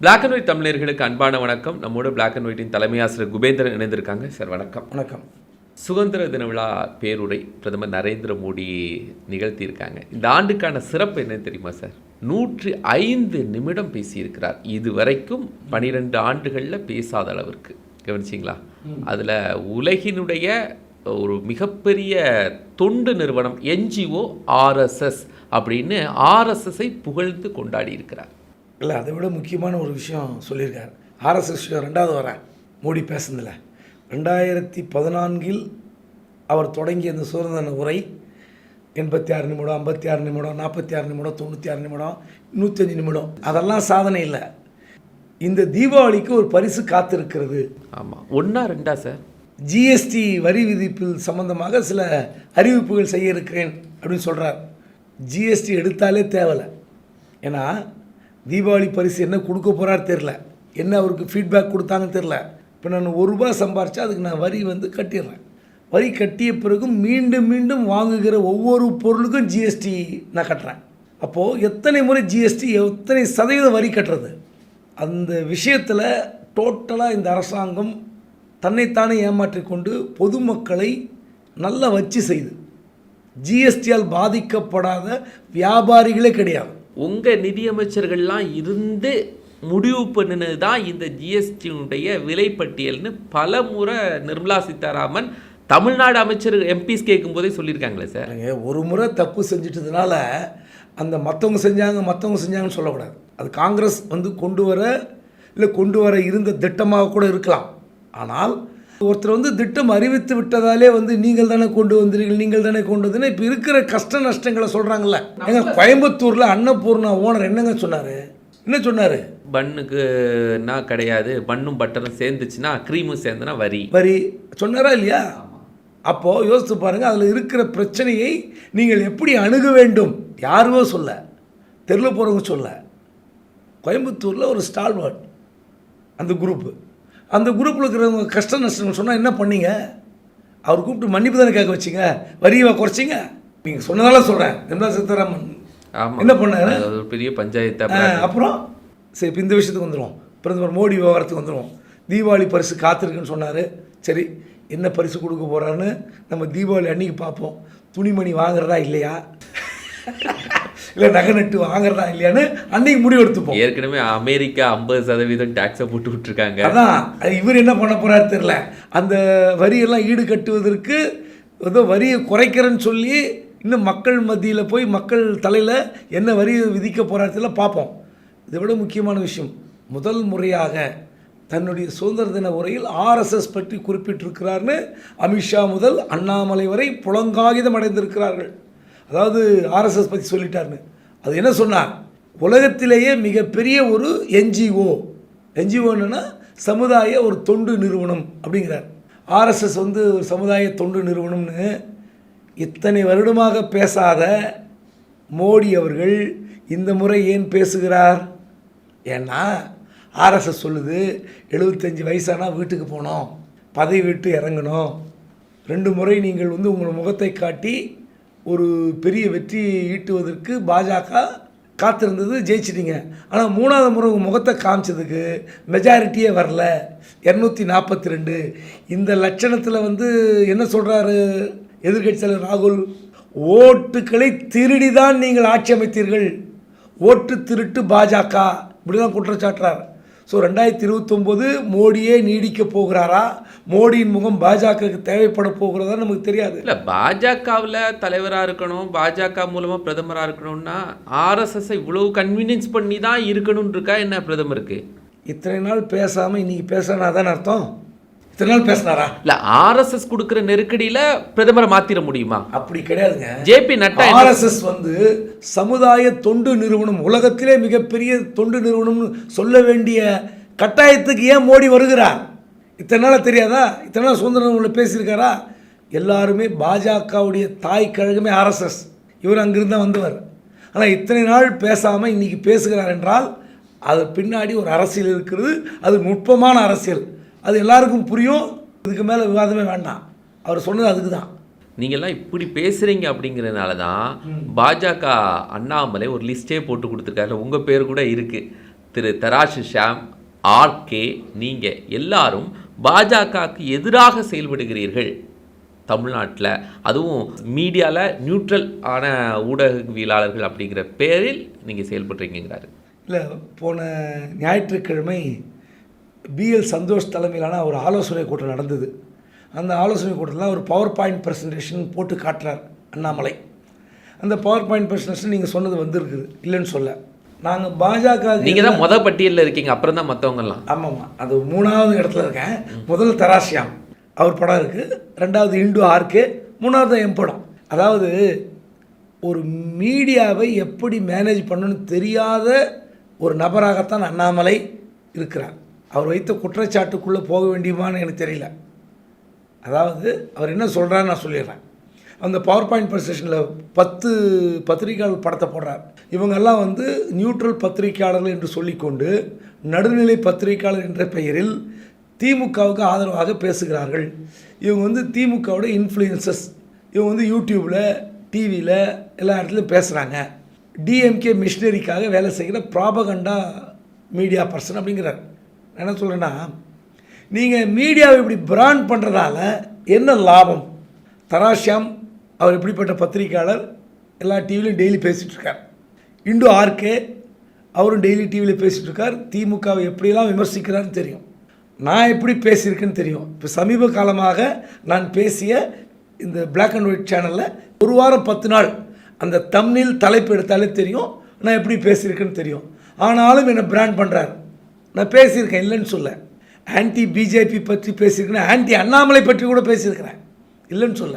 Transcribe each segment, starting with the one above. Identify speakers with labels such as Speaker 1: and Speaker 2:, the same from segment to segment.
Speaker 1: Black and white தமிழர்களுக்கு அன்பான வணக்கம். நம்மோட பிளாக் அண்ட் ஒயிட்டின் தலைமை ஆசிரியர் குபேந்திரன் இணைந்திருக்காங்க. சார் வணக்கம்.
Speaker 2: வணக்கம்.
Speaker 1: சுதந்திர தின விழா பேருரை பிரதமர் நரேந்திர மோடி நிகழ்த்தியிருக்காங்க. இந்த ஆண்டுக்கான சிறப்பு என்ன தெரியுமா சார்? நூற்றி ஐந்து நிமிடம் பேசியிருக்கிறார். இதுவரைக்கும் பனிரெண்டு ஆண்டுகளில் பேசாத அளவிற்கு. கவனிச்சிங்களா? அதில் உலகினுடைய ஒரு மிகப்பெரிய தொண்டு நிறுவனம் என்ஜிஓ ஆர்எஸ்எஸ் அப்படின்னு ஆர்எஸ்எஸ்ஸை புகழ்ந்து கொண்டாடி இருக்கிறார்
Speaker 2: இல்லை அதை விட முக்கியமான ஒரு விஷயம் சொல்லியிருக்கார். ஆர்எஸ்எஸ் விஷயம் ரெண்டாவது வரேன் மோடி பேசுனதில். ரெண்டாயிரத்தி பதினான்கில் அவர் தொடங்கிய இந்த சுதந்திர உரை எண்பத்தி ஆறு நிமிடம் ஐம்பத்தி ஆறு நிமிடம் நாற்பத்தி ஆறு நிமிடம் தொண்ணூற்றி ஆறு நிமிடம் நூற்றஞ்சு நிமிடம். அதெல்லாம் சாதனை இல்லை. இந்த தீபாவளிக்கு ஒரு பரிசு காத்திருக்கிறது.
Speaker 1: ஆமாம் ஒன்றா ரெண்டா சார்?
Speaker 2: ஜிஎஸ்டி வரி விதிப்பில் சம்பந்தமாக சில அறிவிப்புகள் செய்ய இருக்கிறேன் அப்படின்னு சொல்கிறார் ஜிஎஸ்டி எடுத்தாலே தேவலை. ஏன்னா தீபாவளி பரிசு என்ன கொடுக்க போகிறார் தெரில என்ன அவருக்கு ஃபீட்பேக் கொடுத்தாங்கன்னு தெரில இப்போ நான் ஒரு ரூபா சம்பாரித்தா அதுக்கு நான் வரி வந்து கட்டிடுறேன். வரி கட்டிய பிறகு மீண்டும் மீண்டும் வாங்குகிற ஒவ்வொரு பொருளுக்கும் ஜிஎஸ்டி நான் கட்டுறேன். அப்போது எத்தனை முறை ஜிஎஸ்டி எத்தனை சதவீதம் வரி கட்டுறது? அந்த விஷயத்தில் டோட்டலாக இந்த அரசாங்கம் தன்னைத்தானே ஏமாற்றிக்கொண்டு பொதுமக்களை நல்லா வச்சு செய்து. ஜிஎஸ்டியால் பாதிக்கப்படாத வியாபாரிகளே கிடையாது.
Speaker 1: உங்கள் நிதியமைச்சர்கள்லாம் இருந்து முடிவு பண்ணினது தான் இந்த ஜிஎஸ்டியினுடைய விலைப்பட்டியல்னு பல முறை நிர்மலா சீதாராமன் தமிழ்நாடு அமைச்சர் எம்பிஸ் கேட்கும்போதே சொல்லியிருக்காங்களே சார்.
Speaker 2: ஒரு முறை தப்பு செஞ்சிட்டதுனால அந்த மற்றவங்க செஞ்சாங்க மற்றவங்க செஞ்சாங்கன்னு சொல்லக்கூடாது. அது காங்கிரஸ் வந்து கொண்டு வர இல்லை கொண்டு வர இருந்த திட்டமாக கூட இருக்கலாம். ஆனால் ஒருத்தர் வந்து திட்டம் அறிவித்து விட்டதாலே வந்து நீங்கள் தானே கொண்டு வந்தீர்கள் நீங்கள் தானே கொண்டு வந்தீங்கன்னா இப்போ இருக்கிற கஷ்ட நஷ்டங்களை சொல்கிறாங்கல்ல எங்க கோயம்புத்தூரில் அன்னபூர்ணா ஓனர் என்னங்க சொன்னார்? என்ன சொன்னார்?
Speaker 1: பன்னுக்குன்னா கிடையாது பன்னும் பட்டரும் சேர்ந்துச்சுன்னா க்ரீமும் சேர்ந்துனா வரி.
Speaker 2: வரி. சொன்னாரா இல்லையா? அப்போது யோசித்து பாருங்கள் அதில் இருக்கிற பிரச்சனையை நீங்கள் எப்படி அணுக வேண்டும்? யாருவோ சொல்ல. தெருவில் போகிறவங்க சொல்ல. கோயம்புத்தூரில் ஒரு ஸ்டால்வார்ட் அந்த குரூப்பு அந்த குரூப்பில் இருக்கிறவங்க கஷ்ட நஷ்டம் சொன்னால் என்ன பண்ணீங்க? அவர் கூப்பிட்டு மன்னிப்பு தானே கேட்க வச்சிங்க? வரியை குறைச்சிங்க? நீங்கள் சொன்னதால சொல்கிறேன் நிர்மலா சீதாராமன் என்ன பண்ணாரு?
Speaker 1: பெரிய பஞ்சாயத்து
Speaker 2: அப்புறம் சரி இப்போ இந்த விஷயத்துக்கு வந்துடுவோம் பிரதமர் மோடி விவகாரத்துக்கு வந்துடுவோம் தீபாவளி பரிசு காத்திருக்குன்னு சொன்னார். சரி என்ன பரிசு கொடுக்க போகிறான்னு நம்ம தீபாவளி அன்னைக்கு பார்ப்போம். துணிமணி வாங்குறதா இல்லையா? இல்லை நகை நட்டு வாங்குறதா இல்லையான்னு அன்னைக்கு முடிவு எடுத்துப்போம்.
Speaker 1: ஏற்கனவே அமெரிக்கா ஐம்பது சதவீதம் டேக்ஸை போட்டு விட்டுருக்காங்க.
Speaker 2: அதான் அது இவர் என்ன பண்ண போறாரு தெரியல. அந்த வரியெல்லாம் ஈடு கட்டுவதற்கு ஏதோ வரியை குறைக்கிறேன்னு சொல்லி இன்னும் மக்கள் மத்தியில் போய் மக்கள் தலையில் என்ன வரி விதிக்க தெரியல பார்ப்போம். இதை விட முக்கியமான விஷயம் முதல் முறையாக தன்னுடைய சுதந்திர தின உரையில் ஆர்எஸ்எஸ் பற்றி குறிப்பிட்டிருக்கிறார்னு அமித்ஷா முதல் அண்ணாமலை வரை புலங்காகிதம் அடைந்திருக்கிறார்கள். அதாவது ஆர்எஸ்எஸ் பற்றி சொல்லிட்டாருன்னு. அது என்ன சொன்னார்? உலகத்திலேயே மிகப்பெரிய ஒரு என்ஜிஓ. என்ஜிஓ என்னன்னா சமுதாய ஒரு தொண்டு நிறுவனம் அப்படிங்கிறார். ஆர்எஸ்எஸ் வந்து ஒரு சமுதாய தொண்டு நிறுவனம்னு இத்தனை வருடமாக பேசாத மோடி அவர்கள் இந்த முறை ஏன் பேசுகிறார்? ஏன்னா ஆர்எஸ்எஸ் சொல்லுது எழுபத்தஞ்சி வயசானால் வீட்டுக்கு போனோம் பதவி விட்டு இறங்கணும் ரெண்டு முறை நீங்கள் வந்து உங்கள் முகத்தை காட்டி ஒரு பெரிய வெற்றி ஈட்டுவதற்கு பாஜக காத்திருந்தது ஜெயிச்சிட்டீங்க. ஆனால் மூணாவது முறை உங்கள் முகத்தை காமிச்சதுக்கு மெஜாரிட்டியே வரல. இரநூத்தி நாற்பத்தி ரெண்டு. இந்த லட்சணத்தில் வந்து என்ன சொல்கிறாரு எதிர்க்கட்சி தலைவர் ராகுல்? ஓட்டுக்களை திருடி தான் நீங்கள் ஆட்சி அமைத்தீர்கள். ஓட்டு திருட்டு பாஜக. இப்படி தான் குற்றச்சாட்டுறார். ஸோ ரெண்டாயிரத்தி இருபத்தொம்போது மோடியே நீடிக்க போகிறாரா? மோடியின் முகம் பாஜகவுக்கு தேவைப்பட போகிறதா நமக்கு தெரியாது.
Speaker 1: இல்லை பாஜகவில் தலைவராக இருக்கணும் பாஜக மூலமாக பிரதமராக இருக்கணும்னா ஆர்எஸ்எஸ் இவ்வளவு கன்வீனியன்ஸ் பண்ணி தான் இருக்கணும்னு இருக்கா? என்ன பிரதமருக்கு?
Speaker 2: இத்தனை நாள் பேசாமல் இன்னைக்கு பேசுனா தான் அர்த்தம். இத்தனை நாள் பேசினாரா?
Speaker 1: இல்லை ஆர்எஸ்எஸ் கொடுக்குற நெருக்கடியில் பிரதமரை மாற்றிட முடியுமா?
Speaker 2: அப்படி கிடையாதுங்க.
Speaker 1: ஜேபி நட்டா
Speaker 2: ஆர்எஸ்எஸ் வந்து சமுதாய தொண்டு நிறுவனம் உலகத்திலே மிகப்பெரிய தொண்டு நிறுவனம்னு சொல்ல வேண்டிய கட்டாயத்துக்கு ஏன் மோடி வருகிறார்? இத்தனை நாளாக தெரியாதா? இத்தனை நாள் சுதந்திரம் உள்ள பேசியிருக்காரா? எல்லாருமே பாஜகவுடைய தாய் கழகமே ஆர்எஸ்எஸ் இவர் அங்கிருந்து தான் வந்தவர். ஆனால் இத்தனை நாள் பேசாமல் இன்னைக்கு பேசுகிறார் என்றால் அது பின்னாடி ஒரு அரசியல் இருக்கிறது. அது நுட்பமான அரசியல். அது எல்லாருக்கும் புரியும். இதுக்கு மேலே விவாதமே வேண்டாம். அவர் சொன்னது அதுக்கு தான்
Speaker 1: நீங்கள்லாம் இப்படி பேசுறீங்க அப்படிங்கிறதுனால தான் பாஜக அண்ணாமலை ஒரு லிஸ்டே போட்டு கொடுத்துருக்காரு. உங்கள் பேர் கூட இருக்கு. திரு தராசு ஷாம் ஆர்கே நீங்கள் எல்லாரும் பாஜகவுக்கு எதிராக செயல்படுகிறீர்கள். தமிழ்நாட்டில். அதுவும் மீடியாவில் நியூட்ரல் ஆன ஊடகவியலாளர்கள் அப்படிங்கிற பேரில் நீங்கள் செயல்படுறீங்கிறாரு
Speaker 2: இல்லை போன ஞாயிற்றுக்கிழமை பிஎல் சந்தோஷ் தலைமையிலான ஒரு ஆலோசனை கூட்டம் நடந்தது. அந்த ஆலோசனை கூட்டத்தில் ஒரு பவர் பாயிண்ட் ப்ரெசன்டேஷன் போட்டு காட்டுறார் அண்ணாமலை. அந்த பவர் பாயிண்ட் ப்ரெசன்டேஷன் நீங்கள் சொன்னது வந்திருக்குது. இல்லைன்னு சொல்ல. நாங்கள் பாஜக
Speaker 1: நீங்கள் தான் மொத பட்டியலில் இருக்கீங்க. அப்புறம் தான் மற்றவங்கலாம்
Speaker 2: ஆமாம்மா. அது மூணாவது இடத்துல இருக்கேன். முதல்ல தராசியாம். அவர் படம் இருக்குது ரெண்டாவது இண்டு ஆர்கே. மூணாவது என் படம். அதாவது ஒரு மீடியாவை எப்படி மேனேஜ் பண்ணணும்னு தெரியாத ஒரு நபராகத்தான் அண்ணாமலை இருக்கிறார். அவர் வைத்த குற்றச்சாட்டுக்குள்ளே போக வேண்டியமான்னு எனக்கு தெரியல. அதாவது அவர் என்ன சொல்கிறான்னு நான் சொல்லிடுறேன். அந்த பவர் பாயிண்ட் ப்ரெசன்டேஷனில் பத்து பத்திரிகையாளர் படத்தை போடுறார். இவங்கெல்லாம் வந்து நியூட்ரல் பத்திரிகையாளர்கள் என்று சொல்லிக்கொண்டு நடுநிலை பத்திரிகையாளர் என்ற பெயரில் திமுகவுக்கு ஆதரவாக பேசுகிறார்கள். இவங்க வந்து திமுகவோட இன்ஃப்ளூயன்சஸ் இவங்க வந்து யூடியூப்பில் டிவியில் எல்லா இடத்துலையும் பேசுகிறாங்க டிஎம்கே மிஷினரிக்காக வேலை செய்கிற ப்ராபகண்டா மீடியா பர்சன் அப்படிங்கிறார். என்ன சொல்கிறேன்னா நீங்கள் மீடியாவை இப்படி பிராண்ட் பண்ணுறதால என்ன லாபம்? தராஷியாம் அவர் இப்படிப்பட்ட பத்திரிக்கையாளர் எல்லா டிவிலையும் டெய்லி பேசிகிட்ருக்கார் இண்டு ஆர்கே அவரும் டெய்லி டிவியில் பேசிகிட்டு இருக்கார் திமுகவை எப்படியெல்லாம் விமர்சிக்கிறார்னு தெரியும். நான் எப்படி பேசியிருக்கேன்னு தெரியும். இப்போ சமீப காலமாக நான் பேசிய இந்த பிளாக் அண்ட் ஒயிட் சேனலில் ஒரு வாரம் பத்து நாள் அந்த தம்னில் தலைப்பு எடுத்தாலே தெரியும். நான் எப்படி பேசியிருக்கேன்னு தெரியும். ஆனாலும் என்னை பிராண்ட் பண்ணுறாரு நான் பேசியிருக்கேன் இல்லைன்னு சொல்ல. ஆன்டி பிஜேபி பற்றி பேசியிருக்கேன் ஆன்டி அண்ணாமலை பற்றி கூட பேசியிருக்கிறேன் இல்லைன்னு சொல்ல.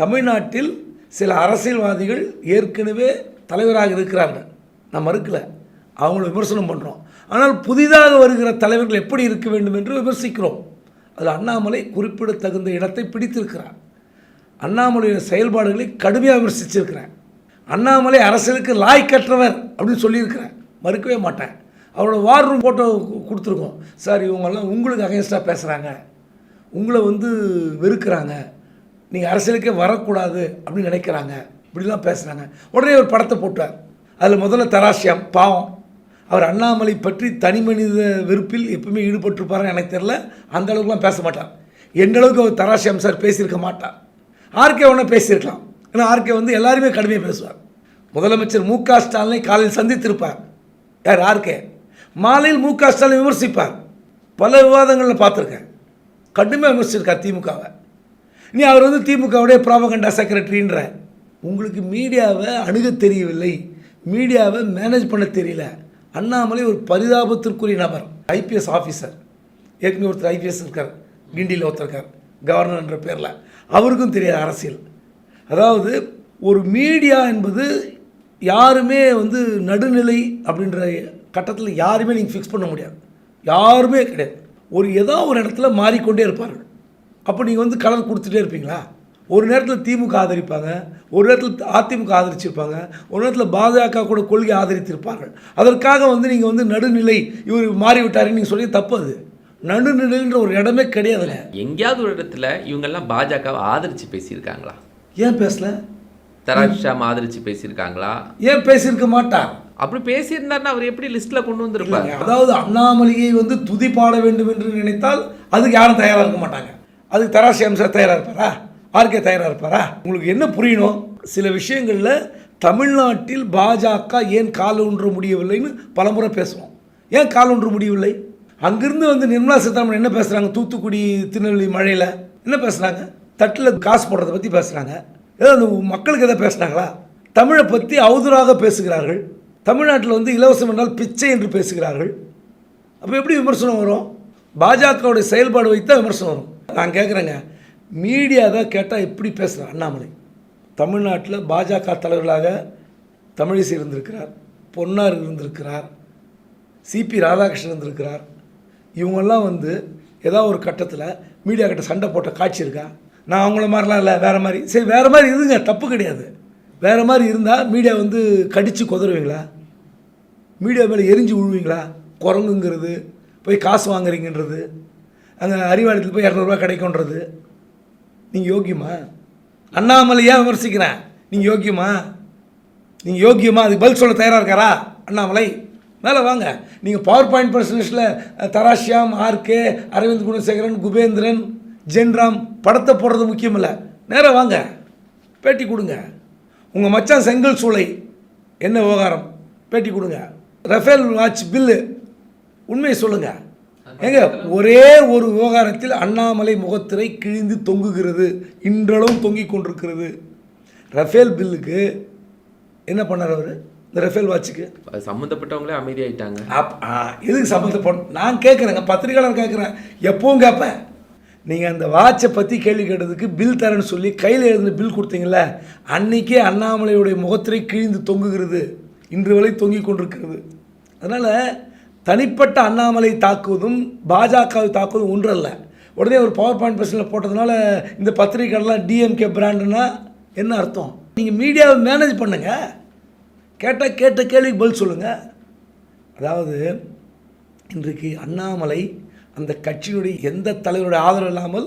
Speaker 2: தமிழ்நாட்டில் சில அரசியல்வாதிகள் ஏற்கனவே தலைவராக இருக்கிறார்கள். நான் மறுக்கல. அவங்கள விமர்சனம் பண்ணுறோம் ஆனால் புதிதாக வருகிற தலைவர்கள் எப்படி இருக்க வேண்டும் என்று விமர்சிக்கிறோம். அதில் அண்ணாமலை குறிப்பிடத்தகுந்த இடத்தை பிடித்திருக்கிறார். அண்ணாமலையின் செயல்பாடுகளை கடுமையாக விமர்சிச்சிருக்கிறேன். அண்ணாமலை அரசியலுக்கு லாய்க்கற்றவர் அப்படின்னு சொல்லியிருக்கிறேன். மறுக்கவே மாட்டேன். அவரோட வார் ரூம் ஃபோட்டோ கொடுத்துருக்கோம். சார் இவங்கெல்லாம் உங்களுக்கு அகேன்ஸ்டாக பேசுகிறாங்க உங்களை வந்து வெறுக்கிறாங்க. நீங்கள் அரசியலுக்கே வரக்கூடாது அப்படின்னு நினைக்கிறாங்க. இப்படிலாம் பேசுகிறாங்க உடனே ஒரு படத்தை போட்டார். அதில் முதல்ல தராசியம் பாவம். அவர் அண்ணாமலை பற்றி தனி மனித வெறுப்பில் எப்பவுமே ஈடுபட்டிருப்பாருன்னு எனக்கு தெரில அந்த அளவுக்குலாம் பேச மாட்டார். எந்த அளவுக்கு அவர் தராசியம் சார் பேசியிருக்க மாட்டார். ஆர்கே ஒன்றா பேசியிருக்கலாம். ஏன்னா ஆர்கே வந்து எல்லாருமே கடுமையாக பேசுவார். முதலமைச்சர் மு க ஸ்டாலினை காலையில் சந்தித்திருப்பார். யார்? ஆர்கே மாலையில் மு க ஸ்டாலின் விமர்சிப்பார். பல விவாதங்களில் பார்த்துருக்கேன். கடுமையாக விமர்சிச்சிருக்கார் திமுகவை. நீ அவர் வந்து திமுகவுடைய ப்ராபகண்டா செக்ரட்டரின்ற உங்களுக்கு மீடியாவை அணுக தெரியவில்லை. மீடியாவை மேனேஜ் பண்ண தெரியல. அண்ணாமலை ஒரு பரிதாபத்திற்குரிய நபர். ஐபிஎஸ் ஆஃபீஸர் ஏற்கனவே ஒருத்தர் ஐபிஎஸ் இருக்கார். கிண்டியில் ஒருத்தர் இருக்கார் கவர்னர் என்ற பேரில். அவருக்கும் தெரியாது அரசியல். அதாவது ஒரு மீடியா என்பது யாருமே வந்து நடுநிலை அப்படின்ற கட்டத்தில் யாருமே நீங்கள் ஃபிக்ஸ் பண்ண முடியாது. யாருமே கிடையாது. ஒரு ஏதோ ஒரு இடத்துல மாறிக்கொண்டே இருப்பார்கள். அப்போ நீங்கள் வந்து கலர் கொடுத்துட்டே இருப்பீங்களா? ஒரு நேரத்தில் திமுக ஆதரிப்பாங்க ஒரு நேரத்தில் அதிமுக ஆதரிச்சிருப்பாங்க ஒரு நேரத்தில் பாஜக கூட கொள்கை ஆதரித்திருப்பார்கள். அதற்காக வந்து நீங்கள் வந்து நடுநிலை இவர் மாறிவிட்டாருன்னு நீங்கள் சொல்லி தப்பு அது. நடுநிலைன்ற ஒரு இடமே கிடையாதுல்ல
Speaker 1: எங்கேயாவது ஒரு இடத்துல இவங்கெல்லாம் பாஜகவை ஆதரித்து பேசியிருக்காங்களா?
Speaker 2: ஏன் பேசல?
Speaker 1: தராஜ் ஷாம் ஆதரித்து பேசியிருக்காங்களா?
Speaker 2: ஏன் பேசியிருக்க மாட்டார்?
Speaker 1: அப்படி பேசியிருந்தாருன்னா அவர் எப்படி லிஸ்ட்டில் கொண்டு வந்திருப்பார்?
Speaker 2: அதாவது அண்ணாமலையை வந்து துதி பாட வேண்டும் என்று நினைத்தால் அதுக்கு யாரும் தயாராக இருக்க மாட்டாங்க. அதுக்கு தராசி அம்சம் தயாராக இருப்பாரா? ஆர்கே தயாராக இருப்பாரா? உங்களுக்கு என்ன புரியணும்? சில விஷயங்களில் தமிழ்நாட்டில் பாஜக ஏன் கால் ஊன்ற முடியவில்லைன்னு பலமுறை பேசுவோம் ஏன் கால் ஊன்ற முடியவில்லை? அங்கிருந்து வந்து நிர்மலா சீதாராமன் என்ன பேசுகிறாங்க தூத்துக்குடி திருநெல்வேலி மழையில் என்ன பேசுகிறாங்க தட்டில் காசு போடுறதை பற்றி பேசுகிறாங்க ஏதோ அந்த மக்களுக்கு எதை பேசுனாங்களா தமிழை பற்றி அவதூறாக பேசுகிறார்கள். தமிழ்நாட்டில் வந்து இலவசம் என்றால் பிச்சை என்று பேசுகிறார்கள். அப்போ எப்படி விமர்சனம் வரும்? பாஜகவுடைய செயல்பாடு வைத்து தான் விமர்சனம் வரும். நான் கேட்குறேங்க மீடியா தான் கேட்டால் எப்படி பேசுகிறார் அண்ணாமலை? தமிழ்நாட்டில் பாஜக தலைவர்களாக தமிழிசை இருந்திருக்கிறார் பொன்னார் இருந்திருக்கிறார் சிபி ராதாகிருஷ்ணன் இருந்திருக்கிறார். இவங்கெல்லாம் வந்து ஏதாவது ஒரு கட்டத்தில் மீடியா கிட்ட சண்டை போட்ட காட்சி இருக்கா? நான் அவங்கள மாதிரிலாம் இல்லை வேறு மாதிரி. சரி வேறு மாதிரி இருங்க தப்பு கிடையாது. வேறு மாதிரி இருந்தால் மீடியா வந்து கடித்து குதறுவீங்களா? மீடியா மேலே எரிஞ்சு விழுவீங்களா? குரங்குங்கிறது போய் காசு வாங்குறீங்கன்றது அங்கே அறிவாலயத்தில் போய் இரநூறுவா கிடைக்கும்ன்றது. நீங்கள் யோக்கியமா? ஏன் விமர்சிக்கிறேன் நீங்கள் யோக்கியமா? நீங்கள் யோக்கியமா? அதுக்கு பதில் சொல்ல தயாராக இருக்காரா? அண்ணாமலை? மேலே வாங்க. நீங்கள் பவர் பாயிண்ட் பர்சன்டேஜில் தராஷியாம் ஆர்கே அரவிந்த் குணசேகரன் குபேந்திரன் ஜென்ராம் படத்தை போடுறது முக்கியம் இல்லை நேராக வாங்க. பேட்டி கொடுங்க. உங்கள் மச்சான் செங்கல் சூளை என்ன விவகாரம்? பேட்டி கொடுங்க. Rafale watch bill. உண்மையை சொல்லுங்க. ஏங்க ஒரே ஒரு விவகாரத்தில் அண்ணாமலை முகத்திரை கிழிந்து தொங்குகிறது. இன்றளவும் தொங்கிக் கொண்டிருக்கிறது. ரஃபேல் பில்லுக்கு என்ன பண்ணார் அவர்? இந்த ரஃபேல் வாட்சுக்கு
Speaker 1: சம்மந்தப்பட்டவங்களே அமைதியாயிட்டாங்க.
Speaker 2: அப் எதுக்கு சம்மந்தப்படும் நான் கேட்குறேங்க பத்திரிகையாளர் கேட்குறேன். எப்பவும் கேட்பேன். நீங்கள் அந்த வாட்சை பற்றி கேள்வி கேட்டதுக்கு பில் தரேன்னு சொல்லி கையில் எழுதின பில் கொடுத்தீங்களே அன்னைக்கே அண்ணாமலையுடைய முகத்திரை கிழிந்து தொங்குகிறது. இன்று வரை தொங்கிக் கொண்டிருக்கிறது. அதனால் தனிப்பட்ட அண்ணாமலை தாக்குவதும் பாஜகவை தாக்குவதும் ஒன்றல்ல. உடனே ஒரு பவர் பாயிண்ட் பிரச்சனை போட்டதுனால இந்த பத்திரிகைலாம் டிஎம்கே பிராண்டுனா என்ன அர்த்தம்? நீங்கள் மீடியாவை மேனேஜ் பண்ணுங்கள் கேட்டால் கேட்ட கேள்விக்கு பதில் சொல்லுங்கள் அதாவது இன்றைக்கு அண்ணாமலை அந்த கட்சியினுடைய எந்த தலைவருடைய ஆதரவு இல்லாமல்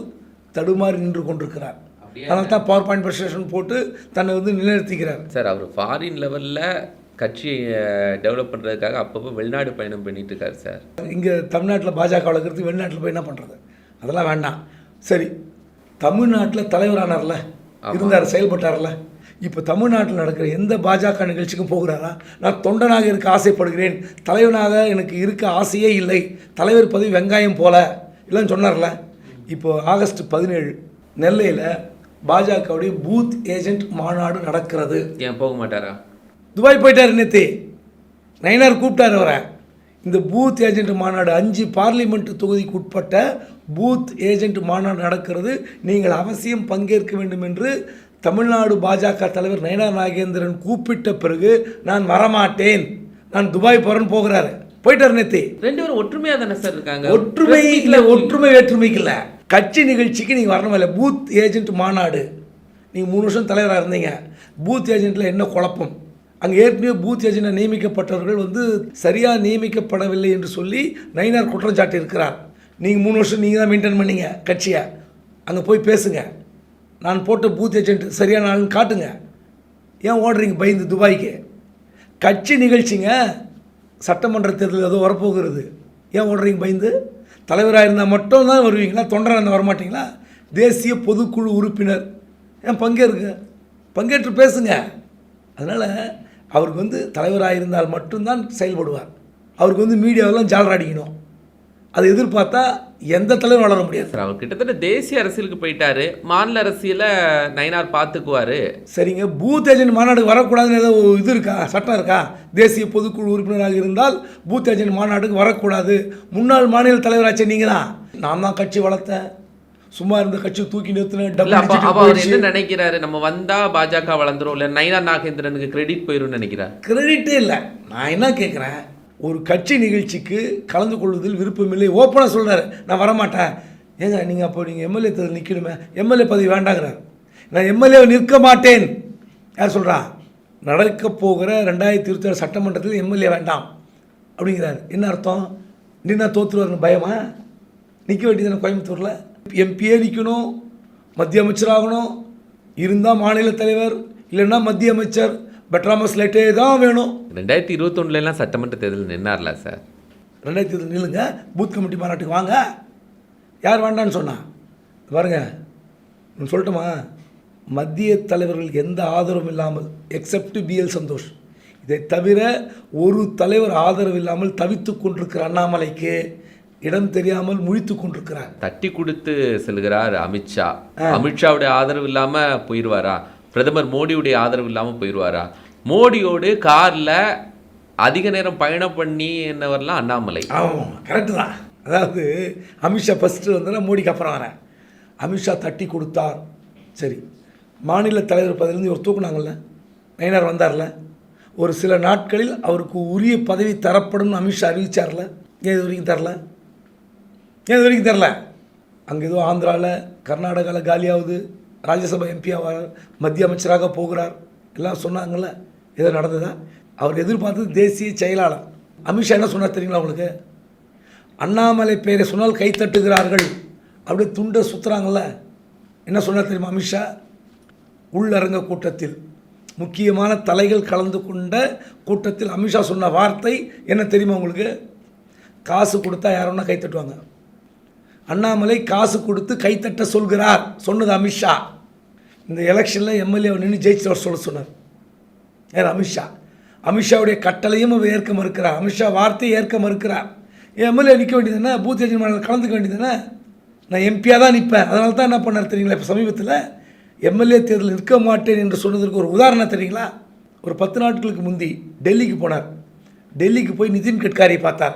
Speaker 2: தடுமாறி நின்று கொண்டிருக்கிறார். அதனால தான் பவர் பாயிண்ட் பிரசன்டேஷன் போட்டு தன்னை வந்து நிலைநிறுத்திக்கிறார்.
Speaker 1: சார் அவர் ஃபாரின் லெவலில் கட்சியை டெவலப் பண்ணுறதுக்காக அப்பப்போ வெளிநாடு பயணம் பண்ணிட்டு இருக்காரு சார்
Speaker 2: இங்கே தமிழ்நாட்டில் பாஜக வளர்க்குறது வெளிநாட்டில் போய் என்ன பண்ணுறது அதெல்லாம் வேண்டாம். சரி தமிழ்நாட்டில் தலைவரானார்ல? இருந்தார் செயல்பட்டார்ல? இப்போ தமிழ்நாட்டில் நடக்கிற எந்த பாஜக நிகழ்ச்சிக்கும் போகிறாரா? நான் தொண்டனாக இருக்க ஆசைப்படுகிறேன். தலைவனாக எனக்கு இருக்க ஆசையே இல்லை. தலைவர் பதவி வெங்காயம் போல. இல்லைன்னு சொன்னார்ல? இப்போ ஆகஸ்ட் பதினேழு நெல்லையில் பாஜகவுடைய பூத் ஏஜென்ட் மாநாடு நடக்கிறது.
Speaker 1: ஏன் போக மாட்டாரா?
Speaker 2: துபாய் போயிட்டார் நேத்தி. நயினார் கூப்பிட்டார் அவரை. இந்த பூத் ஏஜென்ட் மாநாடு அஞ்சு பார்லிமெண்ட் தொகுதிக்கு உட்பட்ட பூத் ஏஜென்ட் மாநாடு நடக்கிறது. நீங்கள் அவசியம் பங்கேற்க வேண்டும் என்று தமிழ்நாடு பாஜக தலைவர் நயனார் நாகேந்திரன் கூப்பிட்ட பிறகு நான் வரமாட்டேன். நான் துபாய் போகிறேன்னு போகிறாரு. போயிட்டார் நேத்தி.
Speaker 1: ரெண்டு பேரும் ஒற்றுமையா தானே சார் இருக்காங்க?
Speaker 2: ஒற்றுமை இல்லை ஒற்றுமை வேற்றுமைக்கு இல்லை. கட்சி நிகழ்ச்சிக்கு நீங்கள் வரணும் இல்லை. பூத் ஏஜென்ட் மாநாடு. நீங்கள் மூணு வருஷம் தலைவராக இருந்தீங்க. பூத் ஏஜென்ட்டில் என்ன குழப்பம்? அங்கே ஏற்கனவே பூத் ஏஜென்ட்டாக நியமிக்கப்பட்டவர்கள் வந்து சரியாக நியமிக்கப்படவில்லை என்று சொல்லி நயினார் குற்றஞ்சாட்டு இருக்கிறார் நீங்கள் மூணு வருஷம் நீங்கள் தான் மெயின்டைன் பண்ணீங்க கட்சியை. அங்கே போய் பேசுங்க. நான் போட்ட பூத் ஏஜென்ட் சரியான ஆளுன்னு காட்டுங்க. ஏன் ஓடுறீங்க? பயந்து துபாய்க்கு. கட்சி நிகழ்ச்சிங்க. சட்டமன்ற தேர்தல் ஏதோ வரப்போகிறது. ஏன் ஓடுறீங்க பயந்து? தலைவராக இருந்தால் மட்டும் தான் வருவீங்களா? தொண்டராக இருந்தால் வரமாட்டிங்களா? தேசிய பொதுக்குழு உறுப்பினர். ஏன் பங்கேற்க? பங்கேற்று பேசுங்க. அதனால் அவருக்கு வந்து தலைவராக இருந்தால் மட்டும்தான் செயல்படுவார். அவருக்கு வந்து மீடியாவெல்லாம் ஜாலராடிக்கணும் அதை எதிர்பார்த்தா எந்த தலைவரும் வளர முடியாது.
Speaker 1: சார் அவர் கிட்டத்தட்ட தேசிய அரசியலுக்கு போயிட்டாரு. மாநில அரசியலை நயினார் பார்த்துக்குவாரு.
Speaker 2: சரிங்க பூத் ஏஜென்ட் மாநாடுக்கு வரக்கூடாதுன்னு ஏதோ இது இருக்கா சட்டம் இருக்கா? தேசிய பொதுக்குழு உறுப்பினராக இருந்தால் பூத் ஏஜென்ட் மாநாட்டுக்கு வரக்கூடாது. முன்னாள் மாநில தலைவராச்சே நீங்கள் தான் நான் தான் கட்சி வளர்த்தேன். சும்மா இருந்த கட்சி தூக்கி
Speaker 1: அவர் என்ன நினைக்கிறாரு? நம்ம வந்தா பாஜக வளர்ந்துரும். இல்ல நயினார் நாகேந்திரனுக்கு கிரெடிட் போயிரும்னு நினைக்கிறார்.
Speaker 2: கிரெடிட்டே இல்லை. நான் என்ன கேட்குறேன் ஒரு கட்சி நிகழ்ச்சிக்கு கலந்து கொள்வதில் விருப்பமில்லை ஓப்பனாக சொல்கிறாரு நான் வரமாட்டேன். ஏங்க நீங்கள் அப்போ நீங்கள் எம்எல்ஏ தேர்தல் நிற்கணுமே எம்எல்ஏ பதவி வேண்டாங்கிறார். நான் எம்எல்ஏ நிற்க மாட்டேன். யார் சொல்கிறா நடக்க போகிற ரெண்டாயிரத்தி இருபத்தி ஏழு சட்டமன்றத்தில் எம்எல்ஏ வேண்டாம். அப்படிங்கிறார். என்ன அர்த்தம்? நின்னா தோற்றுருவாருன்னு பயமா? நிற்க வேண்டியதானே கோயம்புத்தூரில்? எம்பியே நிற்கணும் மத்திய அமைச்சராகணும் இருந்தால் மாநில தலைவர் இல்லைன்னா மத்திய அமைச்சர். பெட்ராமஸ் லைட்டே தான் வேணும்.
Speaker 1: ரெண்டாயிரத்தி இருபத்தொன்னுல எல்லாம் சட்டமன்ற தேர்தல் நின்னார்ல சார்?
Speaker 2: ரெண்டாயிரத்தி இருபது நில்லுங்க. பூத் கமிட்டி மாநாட்டுக்கு வாங்க. யார் வேண்டான்னு சொன்னா? பாருங்க நான் சொல்லட்டுமா? மத்திய தலைவர்கள் எந்த ஆதரவும் இல்லாமல் எக்ஸப்ட் பிஎல் சந்தோஷ். இதை தவிர ஒரு தலைவர் ஆதரவு இல்லாமல் தவித்து கொண்டிருக்கிற அண்ணாமலைக்கு இடம் தெரியாமல் முழித்து கொண்டிருக்கிறார்.
Speaker 1: தட்டி கொடுத்து செல்கிறார் அமித்ஷா அமித்ஷாவுடைய ஆதரவு இல்லாம போயிடுவாரா பிரதமர் மோடியுடைய ஆதரவு இல்லாம போயிடுவாரா மோடியோடு கார்ல அதிக நேரம் பயணம் பண்ணி என்னவரெல்லாம் அண்ணாமலை.
Speaker 2: ஆமாம் கரெக்டு தான். அதாவது அமித்ஷா ஃபஸ்ட்டு வந்தனா மோடிக்கு அப்புறம் வரேன். அமித்ஷா தட்டி கொடுத்தார். சரி. மாநில தலைவர் பதவியிலேருந்து இவர் தூக்குனாங்கல்ல? நயினார் வந்தார்ல? ஒரு சில நாட்களில் அவருக்கு உரிய பதவி தரப்படும் அமித்ஷா அறிவிச்சார்ல? ஏன் இது வரைக்கும் தரல? ஏன் இது வரைக்கும் தெரில? அங்கே எதுவும் ஆந்திராவில் கர்நாடகாவில் காலியாகுது ராஜ்யசபா எம்பி ஆவார் மத்திய அமைச்சராக போகிறார் எல்லாம் சொன்னாங்கல்ல ஏதோ நடந்ததா? அவர் எதிர்பார்த்தது தேசிய செயலாளர். அமித்ஷா என்ன சொன்னார் தெரியுங்களா உங்களுக்கு? அண்ணாமலை பெயரை சொன்னால் கை தட்டுகிறார்கள் அப்படியே துண்டை சுற்றுறாங்கல்ல என்ன சொன்னார் தெரியுமா அமித்ஷா உள்ளரங்க கூட்டத்தில் முக்கியமான தலைகள் கலந்து கொண்ட கூட்டத்தில் அமித்ஷா சொன்ன வார்த்தை என்ன தெரியுமா உங்களுக்கு? காசு கொடுத்தா யாரோன்னா கைத்தட்டுவாங்க அண்ணாமலை காசு கொடுத்து கைத்தட்ட சொல்கிறார் சொன்னது அமித்ஷா இந்த எலெக்ஷனில் எம்எல்ஏ நின்று ஜெயிச்சு சொல்ல சொன்னார். யார்? அமித்ஷா அமித்ஷாவுடைய கட்டளையும் அவர் ஏற்க மறுக்கிறார். அமித்ஷா வார்த்தையை ஏற்க மறுக்கிறார். எம்எல்ஏ நிற்க வேண்டியதுன்னா பூத் ஏஜென்ட் மாநிலம் கலந்துக்க என்ன? நான் எம்பியாக தான் நிற்பேன் அதனால தான் என்ன பண்ணார் தெரியுங்களா இப்போ சமீபத்தில்? எம்எல்ஏ தேர்தல் நிற்க மாட்டேன் என்று சொன்னதற்கு ஒரு உதாரணம் தெரியுங்களா? ஒரு பத்து நாட்களுக்கு முந்தி டெல்லிக்கு போனார். டெல்லிக்கு போய் நிதின் கட்காரியை பார்த்தார்.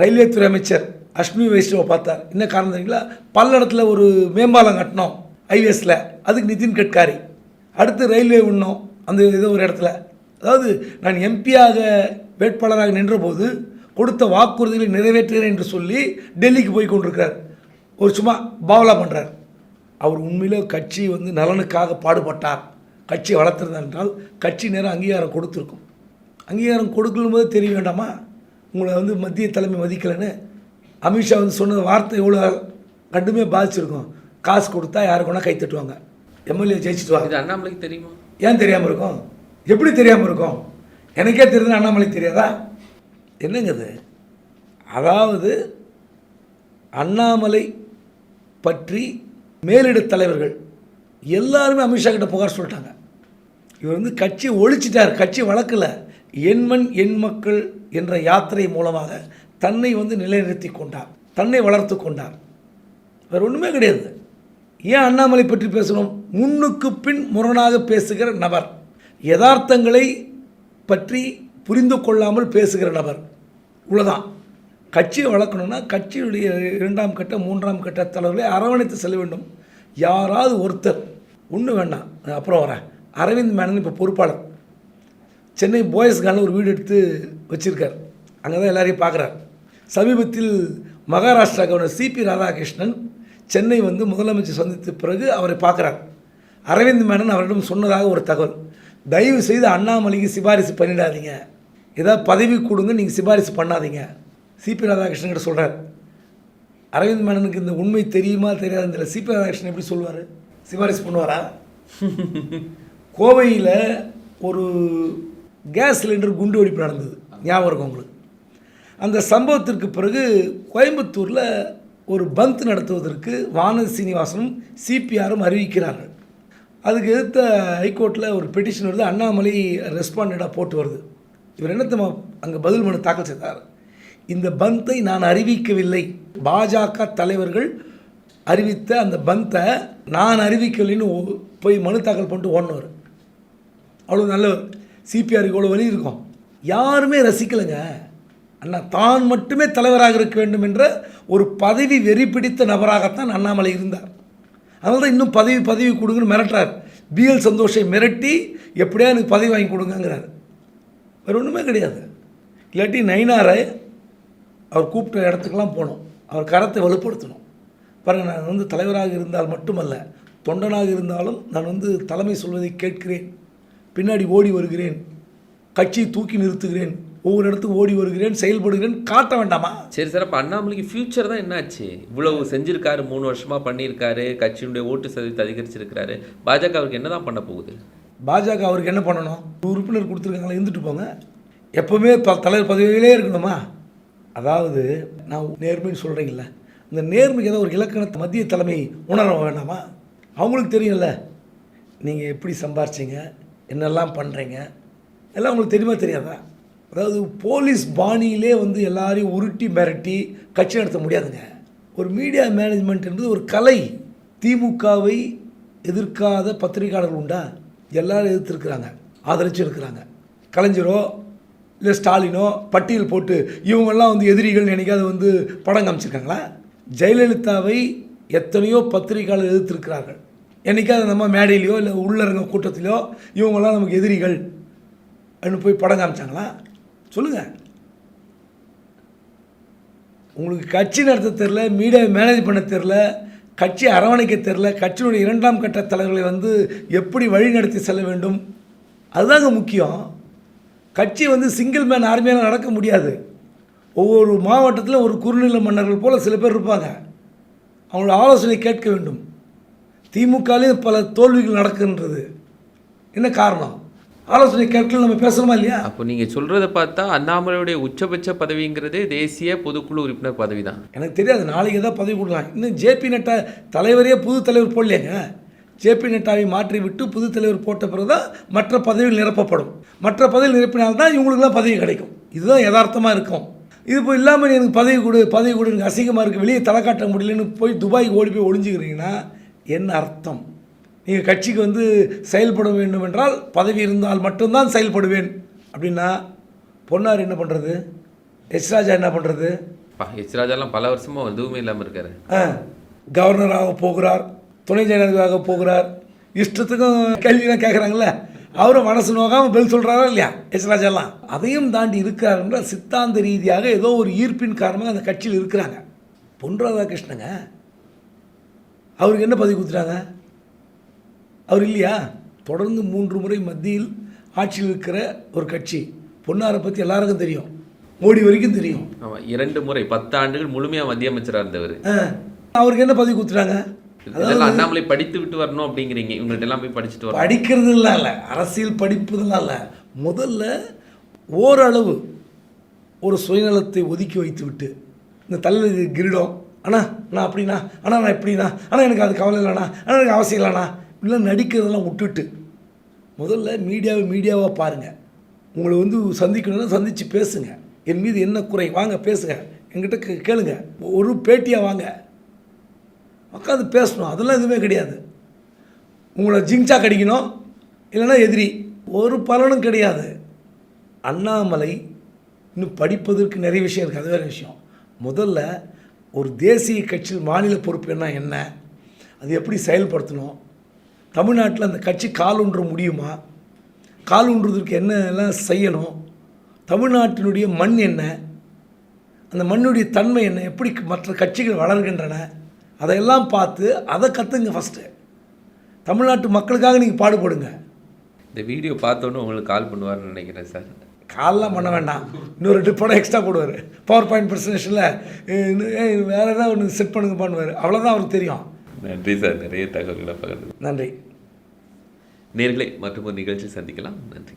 Speaker 2: ரயில்வே துறை அமைச்சர். அஷ்மி வைஷ்ணவை பார்த்தார். என்ன காரணம் தெரியுங்களா? பல்லடத்தில் ஒரு மேம்பாலம் கட்டினோம் ஹைவேஸில். அதுக்கு நிதின் கட்காரி. அடுத்து ரயில்வே விடணும் அந்த ஏதோ ஒரு இடத்துல. அதாவது நான் எம்பியாக வேட்பாளராக நின்றபோது கொடுத்த வாக்குறுதிகளை நிறைவேற்றுகிறேன் என்று சொல்லி டெல்லிக்கு போய் கொண்டிருக்கிறார். ஒரு சும்மா பாவலா பண்ணுறார் அவர் உண்மையிலே கட்சி வந்து நலனுக்காக பாடுபட்டார். கட்சி வளர்த்துருந்தார் என்றால் கட்சி நேரம் அங்கீகாரம் கொடுத்துருக்கும். அங்கீகாரம் கொடுக்கணும் போது தெரிய வேண்டாமா? உங்களை வந்து மத்திய தலைமை மதிக்கலைன்னு அமித்ஷா வந்து சொன்ன வார்த்தை எவ்வளோ கண்டுமே பாதிச்சிருக்கும். காசு கொடுத்தா யாருக்கு வேணால் கை தட்டுவாங்க. எம்எல்ஏ ஜெயிச்சிட்டு வாங்க.
Speaker 1: இது அண்ணாமலைக்கு தெரியுமா?
Speaker 2: ஏன் தெரியாமல் இருக்கும்? எப்படி தெரியாமல் இருக்கும்? எனக்கே தெரியுது அண்ணாமலை தெரியாதா? என்னங்க இது? அதாவது அண்ணாமலை பற்றி மேலிட தலைவர்கள் எல்லாருமே அமித்ஷா கிட்ட புகார் சொல்லிட்டாங்க. இவர் வந்து கட்சியை ஒழிச்சிட்டார் கட்சி வளர்க்கல. எண்மண் எண் மக்கள் என்ற யாத்திரை மூலமாக தன்னை வந்து நிலைநிறுத்தி கொண்டார். தன்னை வளர்த்து கொண்டார். வேறு ஒன்றுமே கிடையாது. ஏன் அண்ணாமலை பற்றி பேசணும்? முன்னுக்கு பின் முரணாக பேசுகிற நபர். யதார்த்தங்களை பற்றி புரிந்து கொள்ளாமல் பேசுகிற நபர். இவ்வளோதான் கட்சியை வளர்க்கணும்னா கட்சியுடைய இரண்டாம் கட்ட மூன்றாம் கட்ட தலைவர்களை அரவணைத்து செல்ல வேண்டும். யாராவது ஒருத்தர். ஒன்று வேண்டாம். அப்புறம் வரேன். அரவிந்த் மேனன் இப்போ பொறுப்பாளர். சென்னை போயஸ் கானில் ஒரு வீடு எடுத்து வச்சிருக்கார். அங்கே தான் எல்லாரையும் பார்க்குறாரு. சமீபத்தில் மகாராஷ்டிரா கவர்னர் சிபி ராதாகிருஷ்ணன் சென்னை வந்து முதலமைச்சர் சந்தித்த பிறகு அவரை பார்க்குறார். அரவிந்த் மேனன் அவரிடம் சொன்னதாக ஒரு தகவல். தயவு செய்து அண்ணாமலைக்கு சிபாரிசு பண்ணிடாதீங்க. ஏதாவது பதவி கொடுங்க நீங்கள் சிபாரிசு பண்ணாதீங்க. சிபி ராதாகிருஷ்ணன் கிட்ட சொல்கிறார் அரவிந்த் மேனனுக்கு இந்த உண்மை தெரியுமா தெரியாது தெரியல. சிபி ராதாகிருஷ்ணன் எப்படி சொல்லுவார்? சிபாரிசு பண்ணுவாரா? கோவையில் ஒரு கேஸ் சிலிண்டர் குண்டு வெடிப்பு நடந்தது. ஞாபகம் இருக்கும் உங்களுக்கு? அந்த சம்பவத்திற்கு பிறகு கோயம்புத்தூரில் ஒரு பந்த் நடத்துவதற்கு வானதி சீனிவாசனும் சிபிஆரும் அறிவிக்கிறார்கள். அதுக்கு எதிர்த்த ஹைகோர்ட்டில் ஒரு பெட்டிஷன் வருது அண்ணாமலை ரெஸ்பாண்டடாக போட்டு வருது. இவர் என்னத்தம்மா அங்கே பதில் மனு தாக்கல் செய்தார்? இந்த பந்தை நான் அறிவிக்கவில்லை. பாஜக தலைவர்கள் அறிவித்த அந்த பந்தை நான் அறிவிக்கலைன்னு போய் மனு தாக்கல் பண்ணிட்டு ஓடினவர் அவ்வளோ நல்லவர் சிபிஆருக்கு இவ்வளோ வழி இருக்கும். யாருமே ரசிக்கலைங்க. அண்ணா தான் மட்டுமே தலைவராக இருக்க வேண்டும் என்ற ஒரு பதவி வெறி பிடித்த நபராகத்தான் அண்ணாமலை இருந்தார். அதனால தான் இன்னும் பதவி பதவி கொடுங்கன்னு மிரட்டுறார். பிஎல் சந்தோஷை மிரட்டி எப்படியா எனக்கு பதவி வாங்கி கொடுங்கங்கிறார். வேறு ஒன்றுமே கிடையாது. இல்லாட்டி நைனாரை அவர் கூப்பிட்ட இடத்துக்கெல்லாம் போகணும். அவர் கரத்தை வலுப்படுத்தணும். பாருங்கள் நான் வந்து தலைவராக இருந்தால் மட்டுமல்ல தொண்டனாக இருந்தாலும் நான் வந்து தலைமை சொல்வதை கேட்கிறேன். பின்னாடி ஓடி வருகிறேன். கட்சியை தூக்கி நிறுத்துகிறேன். ஒவ்வொரு இடத்துக்கும் ஓடி வருகிறேன் செயல்படுகிறேன் காட்ட வேண்டாமா?
Speaker 1: சரி சார் அப்போ அண்ணாமலைக்கு ஃபியூச்சர் தான் என்னாச்சு? இவ்வளவு செஞ்சிருக்காரு மூணு வருஷமா பண்ணியிருக்காரு கட்சியினுடைய ஓட்டு சதவீதத்தை அதிகரிச்சிருக்காரு பாஜக அவருக்கு என்ன தான் பண்ண போகுது?
Speaker 2: பாஜக அவருக்கு என்ன பண்ணணும்? உறுப்பினர் கொடுத்துருக்காங்களா இருந்துட்டு போங்க. எப்போவுமே ப தலைவர் பதவியிலே இருக்கணுமா? அதாவது நான் நேர்மைன்னு சொல்கிறீங்கள இந்த நேர்மைக்கு ஏதாவது ஒரு இலக்கணத்தை மத்திய தலைமை உணர வேண்டாமா? அவங்களுக்கு தெரியும்ல. நீங்கள் எப்படி சம்பாரிச்சீங்க? என்னெல்லாம் பண்ணுறீங்க எல்லாம் உங்களுக்கு தெரியுமா தெரியாதா? அதாவது போலீஸ் பாணியிலே வந்து எல்லாரையும் உருட்டி மிரட்டி கட்சி நடத்த முடியாதுங்க. ஒரு மீடியா மேனேஜ்மெண்ட் என்பது ஒரு கலை. திமுகவை எதிர்க்காத பத்திரிகையாளர்கள் உண்டா? எல்லாரும் எதிர்த்துருக்குறாங்க. ஆதரிச்சு இருக்கிறாங்க கலைஞரோ இல்லை ஸ்டாலினோ பட்டியல் போட்டு இவங்கெல்லாம் வந்து எதிரிகள் என்னைக்காவது வந்து படம் காமிச்சிருக்காங்களா? ஜெயலலிதாவை எத்தனையோ பத்திரிகையாளர் எதிர்த்திருக்கிறார்கள். என்றைக்காவது நம்ம மேடையிலையோ இல்லை உள்ளரங்க கூட்டத்திலையோ இவங்கெல்லாம் நமக்கு எதிரிகள் அப்படின்னு போய் படம் காமிச்சாங்களா? சொல்லுங்கள் உங்களுக்கு கட்சி நடத்த தெரில மீடியாவை மேனேஜ் பண்ண தெரில கட்சி அரவணைக்க தெரில கட்சியினுடைய இரண்டாம் கட்ட தலைவர்களை வந்து எப்படி வழி நடத்தி செல்ல வேண்டும்? அதுதாங்க முக்கியம். கட்சி வந்து சிங்கிள் மேன் ஆர்மியால் நடக்க முடியாது. ஒவ்வொரு மாவட்டத்திலும் ஒரு குறுநில மன்னர்கள் போல் சில பேர் இருப்பாங்க. அவங்களோட ஆலோசனை கேட்க வேண்டும். திமுகலேயும் பல தோல்விகள் நடக்கின்றது. என்ன காரணம்? ஆலோசனை கேட்கல நம்ம பேசணுமா இல்லையா?
Speaker 1: அப்போ நீங்கள் சொல்கிறத பார்த்தா அண்ணாமலையுடைய உச்சபட்ச பதவிங்கிறதே தேசிய பொதுக்குழு உறுப்பினர் பதவி தான்
Speaker 2: எனக்கு தெரியாது நாளைக்கு ஏதாவது பதவி கொடுக்கலாம். இன்னும் ஜேபி நட்டா தலைவரே புது தலைவர் போடலையாங்க. ஜேபி நட்டாவை மாற்றி விட்டு புது தலைவர் போட்ட பிறகு தான் மற்ற பதவிகள் நிரப்பப்படும். மற்ற பதவிகள் நிரப்பினால்தான் இவங்களுக்குலாம் பதவி கிடைக்கும். இதுதான் யதார்த்தமாக இருக்கும். இது இப்போ இல்லாமல் எனக்கு பதவி கொடு பதவி கொடு எனக்கு அசிங்கமாக இருக்குது வெளியே தலை காட்ட முடியலன்னு போய் துபாய்க்கு ஓடி போய் ஒளிஞ்சுக்கிறீங்கன்னா என்ன அர்த்தம்? நீங்கள் கட்சிக்கு வந்து செயல்பட வேண்டும் என்றால் பதவி இருந்தால் மட்டும்தான் செயல்படுவேன். அப்படின்னா பொன்னார் என்ன பண்ணுறது எஸ் ராஜா என்ன பண்ணுறது
Speaker 1: பா எச் ராஜாலாம் பல வருஷமாக எதுவுமே இல்லாமல் இருக்காரு.
Speaker 2: ஆ, கவர்னராக போகிறார் துணை ஜனாதிபதியாக போகிறார். இஷ்டத்துக்கும் கேள்விலாம் கேட்குறாங்கல்ல அவரும் மனசு நோக்காமல் பதில் சொல்கிறாரா இல்லையா? எஸ் ராஜாலாம். அதையும் தாண்டி இருக்கிறார் என்றால் சித்தாந்த ரீதியாக ஏதோ ஒரு ஈர்ப்பின் காரணமாக அந்த கட்சியில் இருக்கிறாங்க. பொன் ராதாகிருஷ்ணங்க அவருக்கு என்ன பதவி கொடுத்துட்டாங்க? அவர் இல்லையா தொடர்ந்து மூன்று முறை மத்தியில் ஆட்சியில் இருக்கிற ஒரு கட்சி. பொன்னாரை பற்றி எல்லாருக்கும் தெரியும். மோடி வரைக்கும் தெரியும்.
Speaker 1: ஆமாம் இரண்டு முறை பத்து ஆண்டுகள் முழுமையாக மத்திய அமைச்சராக இருந்தவர்.
Speaker 2: அவருக்கு என்ன பதவி கொடுத்துட்டாங்க?
Speaker 1: இதெல்லாம் அண்ணாமலை படித்து விட்டு வரணும் அப்படிங்கிறீங்க. இவங்கள்ட்ட எல்லாம் போய் படிச்சுட்டு வரணும்.
Speaker 2: படிக்கிறதுலாம் இல்லை. அரசியல் படிப்பதெல்லாம் இல்லை. முதல்ல ஓரளவு ஒரு சுயநலத்தை ஒதுக்கி வைத்து விட்டு இந்த தலைவர் கிரீடம் அண்ணா நான் அப்படிண்ணா அண்ணா நான் இப்படிண்ணா அண்ணா எனக்கு அது கவலை இல்லைண்ணா அண்ணா எனக்கு அவசியம் இல்லைண்ணா இல்லை நடிக்கிறதெல்லாம் விட்டுட்டு முதல்ல மீடியாவை மீடியாவாக பாருங்கள் உங்களை வந்து சந்திக்கணும்னா சந்தித்து பேசுங்க. என் மீது என்ன குறை? வாங்க பேசுங்க. என்கிட்ட கே- கேளுங்க. ஒரு பேட்டியாக வாங்க. உட்காந்து பேசணும். அதெல்லாம் எதுவுமே கிடையாது. உங்களை ஜிங்ஸாக கிடைக்கணும் இல்லைன்னா எதிரி. ஒரு பலனும் கிடையாது. அண்ணாமலை இன்னும் படிப்பதற்கு நிறைய விஷயம் இருக்குது அது வேறு விஷயம். முதல்ல ஒரு தேசிய கட்சியில் மாநில பொறுப்புன்னா என்ன? அது எப்படி செயல்படுத்தணும்? தமிழ்நாட்டில் அந்த கட்சி கால் ஊன்ற முடியுமா? கால் ஊன்றுவதற்கு என்ன எல்லாம் செய்யணும்? தமிழ்நாட்டினுடைய மண் என்ன? அந்த மண்ணுடைய தன்மை என்ன? எப்படி மற்ற கட்சிகள் வளர்கின்றன? அதையெல்லாம் பார்த்து அதை கற்றுங்க ஃபஸ்ட்டு தமிழ்நாட்டு மக்களுக்காக நீங்கள் பாடுபடுங்க.
Speaker 1: இந்த வீடியோ பார்த்தோன்னே உங்களுக்கு கால் பண்ணுவார்னு நினைக்கிறேன் சார்.
Speaker 2: கால்லாம் பண்ண வேண்டாம். இன்னும் ரெண்டு படம் எக்ஸ்ட்ரா போடுவார். பவர் பாயிண்ட் ப்ரெசன்டேஷனில் வேறு ஏதாவது ஒன்று செட் பண்ணுங்க பண்ணுவார் அவ்வளோதான் அவருக்கு தெரியும்.
Speaker 1: நன்றி சார். நிறைய தகவல்களை பகிர்ந்து
Speaker 2: நன்றி.
Speaker 1: நேர்களை மற்றும் ஒரு நிகழ்ச்சி சந்திக்கலாம். நன்றி.